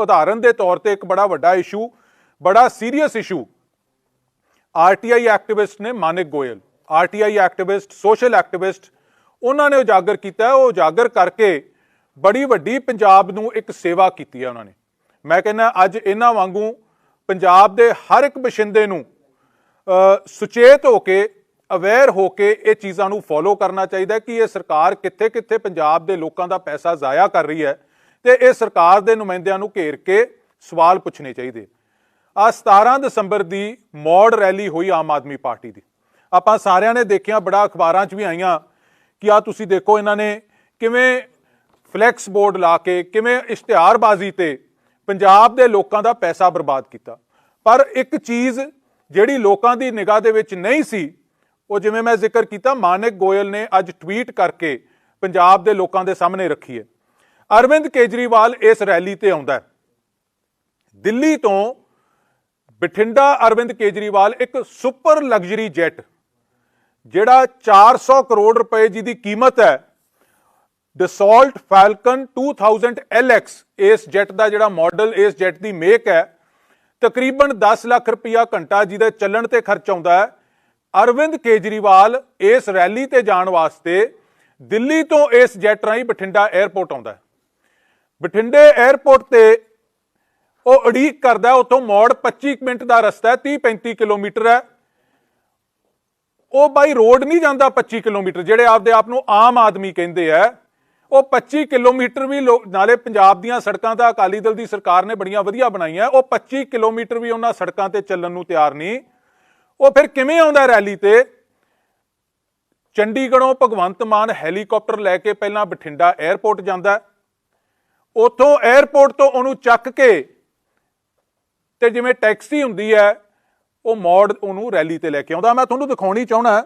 ਉਦਾਹਰਨ ਦੇ ਤੌਰ ਤੇ ਇੱਕ ਬੜਾ ਵੱਡਾ ਇਸ਼ੂ ਬੜਾ ਸੀਰੀਅਸ ਇਸ਼ੂ ਆਰਟੀਆਈ ਐਕਟਿਵਿਸਟ ਨੇ Manik Goyal RTI activist social activist ਉਹਨਾਂ ਨੇ ਉਜਾਗਰ ਕੀਤਾ, ਉਹ ਉਜਾਗਰ ਕਰਕੇ ਬੜੀ ਵੱਡੀ ਪੰਜਾਬ ਨੂੰ ਇੱਕ ਸੇਵਾ ਕੀਤੀ ਹੈ ਉਹਨਾਂ ਨੇ। ਮੈਂ ਕਹਿੰਦਾ, ਅੱਜ ਇਹਨਾਂ ਵਾਂਗੂ ਪੰਜਾਬ ਦੇ ਹਰ ਇੱਕ ਬਸ਼ਿੰਦੇ ਨੂੰ ਸੁਚੇਤ ਹੋ ਕੇ ਅਵੇਅਰ ਹੋ ਕੇ ਇਹ ਚੀਜ਼ਾਂ ਨੂੰ ਫੋਲੋ ਕਰਨਾ ਚਾਹੀਦਾ ਕਿ ਇਹ ਸਰਕਾਰ ਕਿੱਥੇ-ਕਿੱਥੇ ਪੰਜਾਬ ਦੇ ਲੋਕਾਂ ਦਾ ਪੈਸਾ ਜ਼ਾਇਆ ਕਰ ਰਹੀ ਹੈ। ਤੇ ਇਹ ਸਰਕਾਰ ਦੇ ਨੁਮਾਇੰਦਿਆਂ ਨੂੰ ਘੇਰ ਕੇ ਸਵਾਲ ਪੁੱਛਣੇ ਚਾਹੀਦੇ। ਆ 17 ਦਸੰਬਰ ਦੀ ਮੌੜ ਰੈਲੀ ਹੋਈ ਆਮ ਆਦਮੀ ਪਾਰਟੀ ਦੀ। ਆਪਾਂ ਸਾਰਿਆਂ ਨੇ ਦੇਖਿਆ, ਬੜਾ ਅਖਬਾਰਾਂ 'ਚ ਵੀ ਆਈਆਂ ਕਿ ਆ ਤੁਸੀਂ ਦੇਖੋ ਇਹਨਾਂ ਨੇ ਕਿਵੇਂ ਫਲੈਕਸ ਬੋਰਡ ਲਾ ਕੇ, ਕਿਵੇਂ ਇਸ਼ਤਿਹਾਰਬਾਜ਼ੀ ਤੇ ਪੰਜਾਬ ਦੇ ਲੋਕਾਂ ਦਾ ਪੈਸਾ ਬਰਬਾਦ ਕੀਤਾ। ਪਰ ਇੱਕ ਚੀਜ਼ ਜਿਹੜੀ ਲੋਕਾਂ ਦੀ ਨਿਗਾਹ ਦੇ ਵਿੱਚ ਨਹੀਂ ਸੀ, ਉਹ ਜਿਵੇਂ ਮੈਂ ਜ਼ਿਕਰ ਕੀਤਾ, ਮਾਨਕ ਗੋਇਲ ਨੇ ਅੱਜ ਟਵੀਟ ਕਰਕੇ ਪੰਜਾਬ ਦੇ ਲੋਕਾਂ ਦੇ ਸਾਹਮਣੇ ਰੱਖੀ ਹੈ। ਅਰਵਿੰਦ ਕੇਜਰੀਵਾਲ ਇਸ ਰੈਲੀ ਤੇ ਆਉਂਦਾ ਹੈ। ਦਿੱਲੀ ਤੋਂ ਬਠਿੰਡਾ ਅਰਵਿੰਦ ਕੇਜਰੀਵਾਲ ਇੱਕ ਸੁਪਰ ਲਗਜ਼ਰੀ ਜੈਟ, ਜਿਹੜਾ 400 ਕਰੋੜ ਰੁਪਏ ਜਿਹਦੀ ਕੀਮਤ ਹੈ। ਡਸੋਲਟ ਫੈਲਕਨ 2000 LX ਇਸ ਜੈਟ ਦਾ ਜਿਹੜਾ ਮਾਡਲ, ਇਸ ਜੈਟ ਦੀ ਮੇਕ ਹੈ, ਤਕਰੀਬਨ 10 ਲੱਖ ਰੁਪਇਆ ਘੰਟਾ ਜਿਹਦੇ ਚੱਲਣ ਤੇ ਖਰਚ ਆਉਂਦਾ ਹੈ। ਅਰਵਿੰਦ ਕੇਜਰੀਵਾਲ ਇਸ ਰੈਲੀ ਤੇ ਜਾਣ ਵਾਸਤੇ ਦਿੱਲੀ ਤੋਂ ਇਸ ਜੈਟ ਰਾਹੀਂ ਬਠਿੰਡਾ 에ਅਰਪੋਰਟ ਆਉਂਦਾ ਹੈ। ਬਠਿੰਡੇ 에ਅਰਪੋਰਟ ਤੇ ਉਹ ਉਡੀਕ ਕਰਦਾ ਉਥੋਂ ਮੋੜ 25 ਮਿੰਟ ਦਾ ਰਸਤਾ ਹੈ 30 35 ਕਿਲੋਮੀਟਰ ਹੈ। ਉਹ ਬਾਈ ਰੋਡ ਨਹੀਂ ਜਾਂਦਾ 25 ਕਿਲੋਮੀਟਰ, ਜਿਹੜੇ ਆਪਦੇ ਆਪ ਨੂੰ ਆਮ ਆਦਮੀ ਕਹਿੰਦੇ ਆ। ਉਹ 25 ਕਿਲੋਮੀਟਰ ਵੀ ਲੋ- ਨਾਲੇ ਪੰਜਾਬ ਦੀਆਂ ਸੜਕਾਂ ਤਾਂ ਅਕਾਲੀ ਦਲ ਦੀ ਸਰਕਾਰ ਨੇ ਬੜੀਆਂ ਵਧੀਆ ਬਣਾਈਆਂ। ਉਹ 25 ਕਿਲੋਮੀਟਰ ਵੀ ਉਹਨਾਂ ਸੜਕਾਂ ਤੇ ਚੱਲਣ ਨੂੰ ਤਿਆਰ ਨਹੀਂ। ਉਹ ਫਿਰ ਕਿਵੇਂ ਆਉਂਦਾ ਰੈਲੀ ਤੇ? ਚੰਡੀਗੜ੍ਹੋਂ ਭਗਵੰਤ ਮਾਨ ਹੈਲੀਕਾਪਟਰ ਲੈ ਕੇ ਪਹਿਲਾਂ ਬਠਿੰਡਾ 에ਅਰਪੋਰਟ ਜਾਂਦਾ ਉੱਥੋਂ 에ਅਰਪੋਰਟ ਤੋਂ ਉਹਨੂੰ ਚੱਕ ਕੇ ਤੇ ਜਿਵੇਂ ਟੈਕਸੀ ਹੁੰਦੀ ਹੈ, ਉਹ ਮੋੜ ਉਹਨੂੰ ਰੈਲੀ ਤੇ ਲੈ ਕੇ ਆਉਂਦਾ। ਮੈਂ ਤੁਹਾਨੂੰ ਦਿਖਾਉਣੀ ਚਾਹਣਾ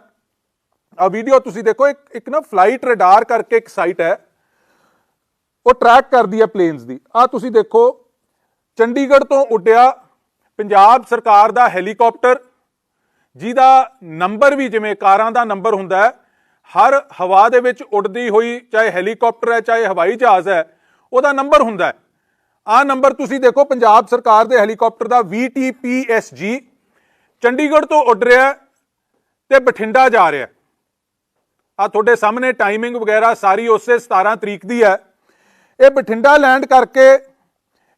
ਆ ਵੀਡੀਓ ਤੁਸੀਂ ਦੇਖੋ, ਇੱਕ ਇੱਕ ਨਾ ਫਲਾਈਟ ਰਡਾਰ ਕਰਕੇ ਇੱਕ ਸਾਈਟ ਹੈ। ਉਹ ਟਰੈਕ ਕਰਦੀ ਹੈ ਪਲੇਨਸ ਦੀ। ਆ ਤੁਸੀਂ ਦੇਖੋ, ਚੰਡੀਗੜ੍ਹ ਤੋਂ ਉੱਡਿਆ ਪੰਜਾਬ ਸਰਕਾਰ ਦਾ ਹੈਲੀਕਾਪਟਰ ਜਿਹਦਾ ਨੰਬਰ ਵੀ ਜਿਵੇਂ ਕਾਰਾਂ ਦਾ ਨੰਬਰ ਹੁੰਦਾ ਹੈ, ਹਰ ਹਵਾ ਦੇ ਵਿੱਚ ਉੱਡਦੀ ਹੋਈ, ਚਾਹੇ ਹੈਲੀਕਾਪਟਰ ਹੈ, ਚਾਹੇ ਹਵਾਈ ਜਹਾਜ਼ ਹੈ ਉਹਦਾ ਨੰਬਰ ਹੁੰਦਾ ਹੈ। ਆ ਨੰਬਰ ਤੁਸੀਂ ਦੇਖੋ, ਪੰਜਾਬ ਸਰਕਾਰ ਦੇ ਹੈਲੀਕਾਪਟਰ ਦਾ VTPSG ਚੰਡੀਗੜ੍ਹ ਤੋਂ ਉੱਡ ਰਿਹਾ ਹੈ ਤੇ ਬਠਿੰਡਾ ਜਾ ਰਿਹਾ ਆ ਤੁਹਾਡੇ ਸਾਹਮਣੇ ਟਾਈਮਿੰਗ ਵਗੈਰਾ ਸਾਰੀ ਉਸੇ 17 ਤਰੀਕ ਦੀ ਹੈ। ਇਹ ਬਠਿੰਡਾ ਲੈਂਡ ਕਰਕੇ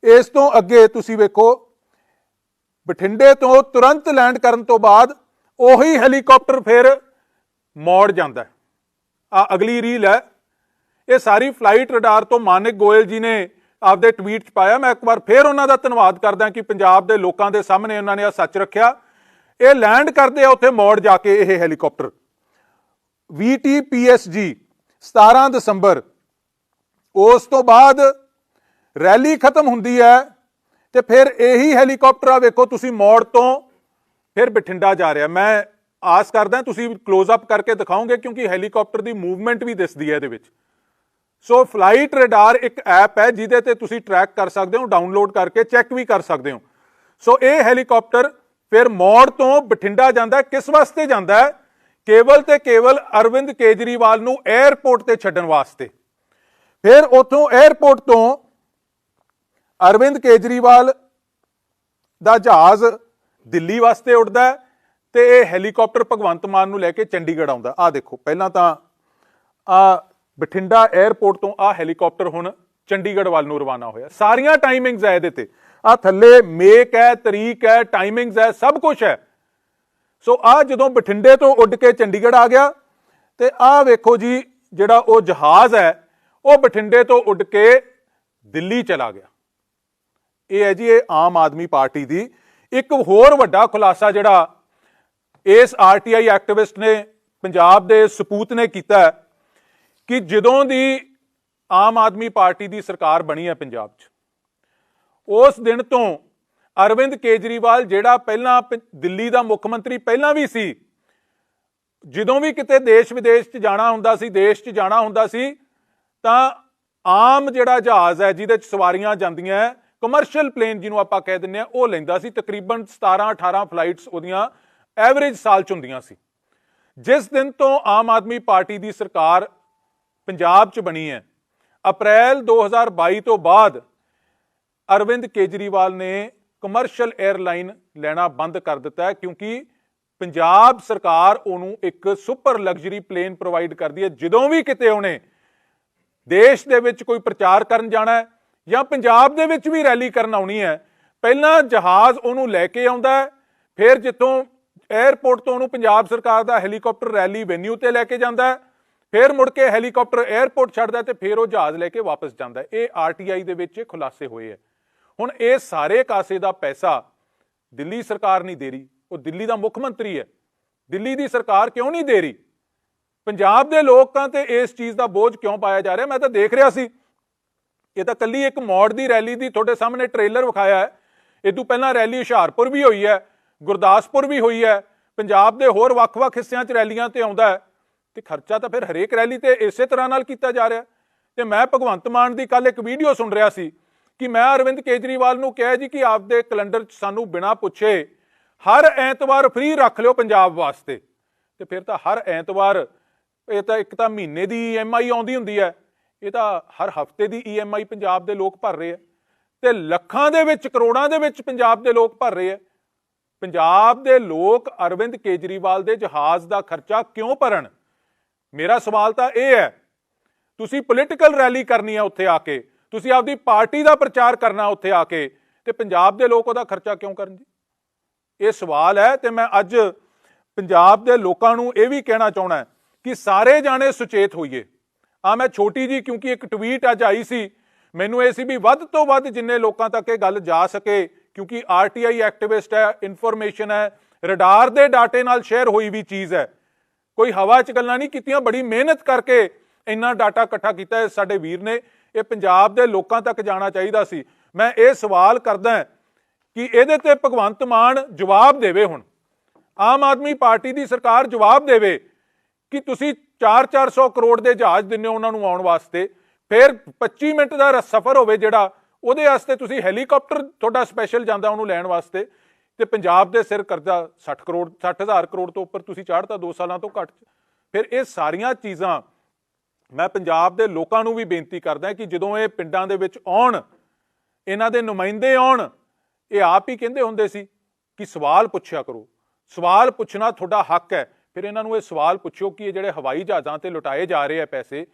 ਇਸ ਤੋਂ ਅੱਗੇ ਤੁਸੀਂ ਵੇਖੋ, ਬਠਿੰਡੇ ਤੋਂ ਤੁਰੰਤ ਲੈਂਡ ਕਰਨ ਤੋਂ ਬਾਅਦ ਉਹੀ ਹੈਲੀਕਾਪਟਰ ਫਿਰ ਮੋੜ ਜਾਂਦਾ ਹੈ। ਆ ਅਗਲੀ ਰੀਲ ਹੈ। ਇਹ ਸਾਰੀ ਫਲਾਈਟ ਰਡਾਰ ਤੋਂ ਮਾਨਿਕ ਗੋਇਲ ਜੀ ਨੇ ਆਪਦੇ ਟਵੀਟ 'ਚ ਪਾਇਆ। ਮੈਂ ਇੱਕ ਵਾਰ ਫੇਰ ਉਹਨਾਂ ਦਾ ਧੰਨਵਾਦ ਕਰਦਾ ਕਿ ਪੰਜਾਬ ਦੇ ਲੋਕਾਂ ਦੇ ਸਾਹਮਣੇ ਉਹਨਾਂ ਨੇ ਆ ਸੱਚ ਰੱਖਿਆ। ਇਹ ਲੈਂਡ ਕਰਦੇ ਆ ਉੱਥੇ ਮੋੜ ਜਾ ਕੇ ਇਹ ਹੈਲੀਕਾਪਟਰ VTPSG 17 ਦਸੰਬਰ, ਉਸ ਤੋਂ ਬਾਅਦ ਰੈਲੀ ਖਤਮ ਹੁੰਦੀ ਹੈ ਤੇ ਫਿਰ ਇਹੀ ਹੈਲੀਕਾਪਟਰ ਆ। ਵੇਖੋ, ਤੁਸੀਂ ਮੋੜ ਤੋਂ ਫਿਰ ਬਠਿੰਡਾ ਜਾ ਰਿਹਾ। ਮੈਂ ਆਸ ਕਰਦਾ, ਤੁਸੀਂ ক্লোਜ਼ ਅਪ ਕਰਕੇ ਦਿਖਾਓਗੇ ਕਿਉਂਕਿ ਹੈਲੀਕਾਪਟਰ ਦੀ ਮੂਵਮੈਂਟ ਵੀ ਦਿਸਦੀ ਹੈ ਇਹਦੇ ਵਿੱਚ। ਸੋ ਫਲਾਈਟ ਰਡਾਰ ਇੱਕ ਐਪ ਹੈ ਜਿਹਦੇ ਤੇ ਤੁਸੀਂ ਟਰੈਕ ਕਰ ਸਕਦੇ ਹੋ ਡਾਊਨਲੋਡ ਕਰਕੇ ਚੈੱਕ ਵੀ ਕਰ ਸਕਦੇ ਹੋ। ਸੋ ਇਹ ਹੈਲੀਕਾਪਟਰ ਫਿਰ ਮੌੜ ਤੋਂ ਬਠਿੰਡਾ ਜਾਂਦਾ ਕਿਸ ਵਾਸਤੇ ਜਾਂਦਾ ਹੈ? ਕੇਵਲ ਤੇ ਕੇਵਲ ਅਰਵਿੰਦ ਕੇਜਰੀਵਾਲ ਨੂੰ 에ਅਰਪੋਰਟ ਤੇ ਛੱਡਣ ਵਾਸਤੇ। ਫਿਰ ਉਥੋਂ 에ਅਰਪੋਰਟ ਤੋਂ ਅਰਵਿੰਦ ਕੇਜਰੀਵਾਲ ਦਾ ਜਹਾਜ਼ ਦਿੱਲੀ ਵਾਸਤੇ ਉੱਡਦਾ ਹੈ ਤੇ ਇਹ ਹੈਲੀਕਾਪਟਰ ਭਗਵੰਤ ਮਾਨ ਨੂੰ ਲੈ ਕੇ ਚੰਡੀਗੜ੍ਹ ਆਉਂਦਾ ਆ ਦੇਖੋ, ਪਹਿਲਾਂ ਤਾਂ ਆ ਬਠਿੰਡਾ 에ਅਰਪੋਰਟ ਤੋਂ ਆ ਹੈਲੀਕਾਪਟਰ ਹੁਣ ਚੰਡੀਗੜ੍ਹ ਵੱਲ ਨੂੰ ਰਵਾਨਾ ਹੋਇਆ। ਸਾਰੀਆਂ ਟਾਈਮਿੰਗਸ ਹੈ ਇਹਦੇ ਤੇ। ਆ ਥੱਲੇ ਮੇਕ ਹੈ, ਤਰੀਕ ਹੈ ਟਾਈਮਿੰਗਸ ਹੈ, ਸਭ ਕੁਝ ਹੈ। ਸੋ ਆ ਜਦੋਂ ਬਠਿੰਡੇ ਤੋਂ ਉੱਡ ਕੇ ਚੰਡੀਗੜ੍ਹ ਆ ਗਿਆ, ਤੇ ਆ ਵੇਖੋ ਜੀ, ਜਿਹੜਾ ਉਹ ਜਹਾਜ਼ ਹੈ, ਉਹ ਬਠਿੰਡੇ ਤੋਂ ਉੱਡ ਕੇ ਦਿੱਲੀ ਚਲਾ ਗਿਆ। ਇਹ ਹੈ ਜੀ, ਇਹ ਆਮ ਆਦਮੀ ਪਾਰਟੀ ਦੀ ਇੱਕ ਹੋਰ ਵੱਡਾ ਖੁਲਾਸਾ ਜਿਹੜਾ ਇਸ ਆਰਟੀਆਈ ਐਕਟਿਵਿਸਟ ਨੇ, ਪੰਜਾਬ ਦੇ ਸਪੂਤ ਨੇ ਕੀਤਾ ਹੈ। ਕਿ ਜਦੋਂ ਦੀ ਆਮ ਆਦਮੀ ਪਾਰਟੀ ਦੀ ਸਰਕਾਰ ਬਣੀ ਹੈ ਪੰਜਾਬ 'ਚ, ਉਸ ਦਿਨ ਤੋਂ ਅਰਵਿੰਦ ਕੇਜਰੀਵਾਲ ਜਿਹੜਾ ਪਹਿਲਾਂ ਪ- ਦਿੱਲੀ ਦਾ ਮੁੱਖ ਮੰਤਰੀ ਪਹਿਲਾਂ ਵੀ ਸੀ, ਜਦੋਂ ਵੀ ਕਿਤੇ ਦੇਸ਼ ਵਿਦੇਸ਼ 'ਚ ਜਾਣਾ ਹੁੰਦਾ ਸੀ, ਦੇਸ਼ 'ਚ ਜਾਣਾ ਹੁੰਦਾ ਸੀ, ਤਾਂ ਆਮ ਜਿਹੜਾ ਜਹਾਜ਼ ਹੈ, ਜਿਹਦੇ 'ਚ ਸਵਾਰੀਆਂ ਜਾਂਦੀਆਂ ਕਮਰਸ਼ੀਅਲ ਪਲੇਨ ਜਿਹਨੂੰ ਆਪਾਂ ਕਹਿ ਦਿੰਦੇ ਆ ਉਹ ਲੈਂਦਾ ਸੀ। ਤਕਰੀਬਨ 17 18 ਫਲਾਈਟਸ ਉਹਦੀਆਂ ਐਵਰੇਜ ਸਾਲ 'ਚ ਹੁੰਦੀਆਂ ਸੀ। ਜਿਸ ਦਿਨ ਤੋਂ ਆਮ ਆਦਮੀ ਪਾਰਟੀ ਦੀ ਸਰਕਾਰ ਪੰਜਾਬ 'ਚ ਬਣੀ ਹੈ। ਅਪ੍ਰੈਲ 2022 ਤੋਂ ਬਾਅਦ ਅਰਵਿੰਦ ਕੇਜਰੀਵਾਲ ਨੇ ਕਮਰਸ਼ੀਅਲ 에ਅਰਲਾਈਨ ਲੈਣਾ ਬੰਦ ਕਰ ਦਿੱਤਾ ਕਿਉਂਕਿ ਪੰਜਾਬ ਸਰਕਾਰ ਉਹਨੂੰ ਇੱਕ ਸੁਪਰ ਲਗਜ਼ਰੀ ਪਲੇਨ ਪ੍ਰੋਵਾਈਡ ਕਰਦੀ ਹੈ। ਜਦੋਂ ਵੀ ਕਿਤੇ ਉਹਨੇ ਦੇਸ਼ ਦੇ ਵਿੱਚ ਕੋਈ ਪ੍ਰਚਾਰ ਕਰਨ ਜਾਣਾ ਹੈ ਜਾਂ ਪੰਜਾਬ ਦੇ ਵਿੱਚ ਵੀ ਰੈਲੀ ਕਰਨ ਆਉਣੀ ਹੈ, ਪਹਿਲਾਂ ਜਹਾਜ਼ ਉਹਨੂੰ ਲੈ ਕੇ ਆਉਂਦਾ ਫਿਰ ਜਿੱਥੋਂ 에ਅਰਪੋਰਟ ਤੋਂ ਉਹਨੂੰ ਪੰਜਾਬ ਸਰਕਾਰ ਦਾ ਹੈਲੀਕਾਪਟਰ ਰੈਲੀ ਵੈਨਿਊ ਤੇ ਲੈ ਕੇ ਜਾਂਦਾ ਫਿਰ ਮੁੜ ਕੇ ਹੈਲੀਕਾਪਟਰ 에ਅਰਪੋਰਟ ਛੱਡਦਾ ਹੈ ਤੇ ਫਿਰ ਉਹ ਜਹਾਜ਼ ਲੈ ਕੇ ਵਾਪਸ ਜਾਂਦਾ ਹੈ। ਇਹ ਆਰਟੀਆਈ ਦੇ ਵਿੱਚ ਖੁਲਾਸੇ ਹੋਏ ਹੈ। ਹੁਣ ਇਹ ਸਾਰੇ ਕਾਸੇ ਦਾ ਪੈਸਾ ਦਿੱਲੀ ਸਰਕਾਰ ਨਹੀਂ ਦੇ ਰਹੀ। ਉਹ ਦਿੱਲੀ ਦਾ ਮੁੱਖ ਮੰਤਰੀ ਹੈ। ਦਿੱਲੀ ਦੀ ਸਰਕਾਰ ਕਿਉਂ ਨਹੀਂ ਦੇ ਰਹੀ? ਪੰਜਾਬ ਦੇ ਲੋਕਾਂ ਤੇ ਇਸ ਚੀਜ਼ ਦਾ ਬੋਝ ਕਿਉਂ ਪਾਇਆ ਜਾ ਰਿਹਾ? ਮੈਂ ਤਾਂ ਦੇਖ ਰਿਹਾ ਸੀ। ਇਹ ਤਾਂ ਕੱਲੀ ਇੱਕ ਮੌੜ ਦੀ ਰੈਲੀ ਦੀ ਤੁਹਾਡੇ ਸਾਹਮਣੇ ਟ੍ਰੇਲਰ ਵਿਖਾਇਆ ਹੈ। ਇਹ ਤੋਂ ਪਹਿਲਾਂ ਰੈਲੀ ਹੁਸ਼ਿਆਰਪੁਰ ਵੀ ਹੋਈ ਹੈ, ਗੁਰਦਾਸਪੁਰ ਵੀ ਹੋਈ ਹੈ। ਪੰਜਾਬ ਦੇ ਹੋਰ ਵੱਖ-ਵੱਖ ਹਿੱਸਿਆਂ 'ਚ ਰੈਲੀਆਂ ਤੇ ਆਉਂਦਾ ਹੈ। ਤੇ ਖਰਚਾ ਤਾਂ ਫਿਰ ਹਰੇਕ ਰੈਲੀ ਤੇ ਇਸੇ ਤਰ੍ਹਾਂ ਨਾਲ ਕੀਤਾ ਜਾ ਰਿਹਾ। ਤੇ ਮੈਂ ਭਗਵੰਤ ਮਾਨ ਦੀ ਕੱਲ ਇੱਕ ਵੀਡੀਓ ਸੁਣ ਰਿਹਾ ਸੀ ਕਿ ਮੈਂ ਅਰਵਿੰਦ ਕੇਜਰੀਵਾਲ ਨੂੰ ਕਿਹਾ ਜੀ ਕਿ ਆਪਦੇ ਕੈਲੰਡਰ 'ਚ ਸਾਨੂੰ ਬਿਨਾਂ ਪੁੱਛੇ ਹਰ ਐਤਵਾਰ ਫ੍ਰੀ ਰੱਖ ਲਿਓ ਪੰਜਾਬ ਵਾਸਤੇ। ਤੇ ਫਿਰ ਤਾਂ ਹਰ ਐਤਵਾਰ ਇਹ ਤਾਂ ਇੱਕ ਤਾਂ ਮਹੀਨੇ ਦੀ ਈਐਮਆਈ ਆਉਂਦੀ ਹੁੰਦੀ ਹੈ, ਇਹ ਤਾਂ ਹਰ ਹਫ਼ਤੇ ਦੀ ਈਐਮਆਈ ਪੰਜਾਬ ਦੇ ਲੋਕ ਭਰ ਰਹੇ ਆ ਤੇ ਲੱਖਾਂ ਦੇ ਵਿੱਚ, ਕਰੋੜਾਂ ਦੇ ਵਿੱਚ ਪੰਜਾਬ ਦੇ ਲੋਕ ਭਰ ਰਹੇ ਆ ਪੰਜਾਬ ਦੇ ਲੋਕ ਅਰਵਿੰਦ ਕੇਜਰੀਵਾਲ ਦੇ ਜਹਾਜ਼ ਦਾ ਖਰਚਾ ਕਿਉਂ ਭਰਨ? ਮੇਰਾ ਸਵਾਲ ਤਾਂ ਇਹ ਹੈ, ਤੁਸੀਂ ਪੋਲੀਟੀਕਲ ਰੈਲੀ ਕਰਨੀ ਹੈ ਉੱਥੇ ਆ ਕੇ, ਤੁਸੀਂ ਆਪਦੀ ਪਾਰਟੀ ਦਾ ਪ੍ਰਚਾਰ ਕਰਨਾ ਉੱਥੇ ਆ ਕੇ, ਤੇ ਪੰਜਾਬ ਦੇ ਲੋਕ ਉਹਦਾ ਖਰਚਾ ਕਿਉਂ ਕਰਨ ਜੀ ਇਹ ਸਵਾਲ ਹੈ ਤੇ ਮੈਂ ਅੱਜ ਪੰਜਾਬ ਦੇ ਲੋਕਾਂ ਨੂੰ ਇਹ ਵੀ ਕਹਿਣਾ ਚਾਹਣਾ ਕਿ ਸਾਰੇ ਜਾਣੇ ਸੁਚੇਤ ਹੋਈਏ। ਆ ਮੈਂ ਛੋਟੀ ਜੀ ਕਿਉਂਕਿ ਇੱਕ ਟਵੀਟ ਅੱਜ ਆਈ ਸੀ, ਮੈਨੂੰ ਇਹ ਸੀ ਵੀ ਵੱਧ ਤੋਂ ਵੱਧ ਜਿੰਨੇ ਲੋਕਾਂ ਤੱਕ ਇਹ ਗੱਲ ਜਾ ਸਕੇ, ਕਿਉਂਕਿ ਆਰਟੀਆਈ ਐਕਟਿਵਿਸਟ ਹੈ ਇਨਫੋਰਮੇਸ਼ਨ ਹੈ ਰਡਾਰ ਦੇ ਡਾਟੇ ਨਾਲ ਸ਼ੇਅਰ ਹੋਈ ਵੀ ਚੀਜ਼ ਹੈ। ਕੋਈ ਹਵਾ 'ਚ ਗੱਲਾਂ ਨਹੀਂ ਕੀਤੀਆਂ, ਬੜੀ ਮਿਹਨਤ ਕਰਕੇ ਇੰਨਾ ਡਾਟਾ ਇਕੱਠਾ ਕੀਤਾ ਹੈ ਸਾਡੇ ਵੀਰ ਨੇ। ਇਹ ਪੰਜਾਬ ਦੇ ਲੋਕਾਂ ਤੱਕ ਜਾਣਾ ਚਾਹੀਦਾ ਸੀ। ਮੈਂ ਇਹ ਸਵਾਲ ਕਰਦਾ ਕਿ ਇਹਦੇ ਤੇ ਭਗਵੰਤ ਮਾਨ ਜਵਾਬ ਦੇਵੇ ਹੁਣ? ਆਮ ਆਦਮੀ ਪਾਰਟੀ ਦੀ ਸਰਕਾਰ ਜਵਾਬ ਦੇਵੇ ਕਿ ਤੁਸੀਂ 4-400 ਕਰੋੜ ਦੇ ਜਹਾਜ਼ ਦਿੰਦੇ ਹੋ ਉਹਨਾਂ ਨੂੰ ਆਉਣ ਵਾਸਤੇ, ਫਿਰ 25 ਮਿੰਟ ਦਾ ਰ- ਸਫ਼ਰ ਹੋਵੇ ਜਿਹੜਾ, ਉਹਦੇ ਵਾਸਤੇ ਤੁਸੀਂ ਹੈਲੀਕਾਪਟਰ ਤੁਹਾਡਾ ਸਪੈਸ਼ਲ ਜਾਂਦਾ ਉਹਨੂੰ ਲੈਣ ਵਾਸਤੇ। ਤੇ ਪੰਜਾਬ ਦੇ ਸਿਰ ਕਰਜ਼ਾ 60 ਕਰੋੜ 60000 ਕਰੋੜ ਤੋਂ ਉੱਪਰ ਤੁਸੀਂ ਚਾੜਤਾ 2 ਸਾਲਾਂ ਤੋਂ ਘੱਟ ਫਿਰ ਇਹ ਸਾਰੀਆਂ ਚੀਜ਼ਾਂ ਮੈਂ ਪੰਜਾਬ ਦੇ ਲੋਕਾਂ ਨੂੰ ਵੀ ਬੇਨਤੀ ਕਰਦਾ ਕਿ ਜਦੋਂ ਇਹ ਪਿੰਡਾਂ ਦੇ ਵਿੱਚ ਆਉਣ, ਇਹਨਾਂ ਦੇ ਨੁਮਾਇੰਦੇ ਆਉਣ, ਇਹ ਆਪ ਹੀ ਕਹਿੰਦੇ ਹੁੰਦੇ ਸੀ ਕਿ ਸਵਾਲ ਪੁੱਛਿਆ ਕਰੋ। ਸਵਾਲ ਪੁੱਛਣਾ ਤੁਹਾਡਾ ਹੱਕ ਹੈ। ਫਿਰ ਇਹਨਾਂ ਨੂੰ ਇਹ ਸਵਾਲ ਪੁੱਛੋ ਕਿ ਇਹ ਜਿਹੜੇ ਹਵਾਈ ਜਹਾਜ਼ਾਂ ਤੇ ਲੁਟਾਏ ਜਾ ਰਹੇ ਆ ਪੈਸੇ,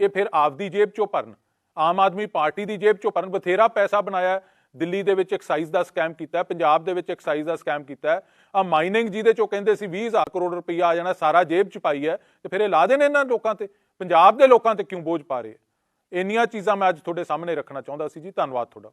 ਇਹ ਫਿਰ ਆਪਦੀ ਜੇਬ ਚੋਂ ਭਰਨ। ਆਮ ਆਦਮੀ ਪਾਰਟੀ ਦੀ ਜੇਬ ਚੋਂ ਭਰਨ, ਬਥੇਰਾ ਪੈਸਾ ਬਣਾਇਆ। ਦਿੱਲੀ ਦੇ ਵਿੱਚ ਐਕਸਾਈਜ਼ ਦਾ ਸਕੈਮ ਕੀਤਾ ਪੰਜਾਬ ਦੇ ਵਿੱਚ ਐਕਸਾਈਜ਼ ਦਾ ਸਕੈਮ ਕੀਤਾ ਹੈ। ਆ ਮਾਈਨਿੰਗ ਜਿਹਦੇ ਚੋਂ ਕਹਿੰਦੇ ਸੀ 20000 ਕਰੋੜ ਰੁਪਈਆ ਆ ਜਾਣਾ, ਸਾਰਾ ਜੇਬ ਚ ਪਾਈ ਹੈ ਤੇ ਫਿਰ ਇਹ ਲਾ ਦੇਣ ਇਹਨਾਂ ਲੋਕਾਂ ਤੇ? ਪੰਜਾਬ ਦੇ ਲੋਕਾਂ ਤੇ ਕਿਉਂ ਬੋਝ ਪਾ ਰਹੇ ਇੰਨੀਆਂ ਚੀਜ਼ਾਂ ਮੈਂ ਅੱਜ ਤੁਹਾਡੇ ਸਾਹਮਣੇ ਰੱਖਣਾ ਚਾਹੁੰਦਾ ਸੀ ਜੀ, ਧੰਨਵਾਦ ਤੁਹਾਡਾ।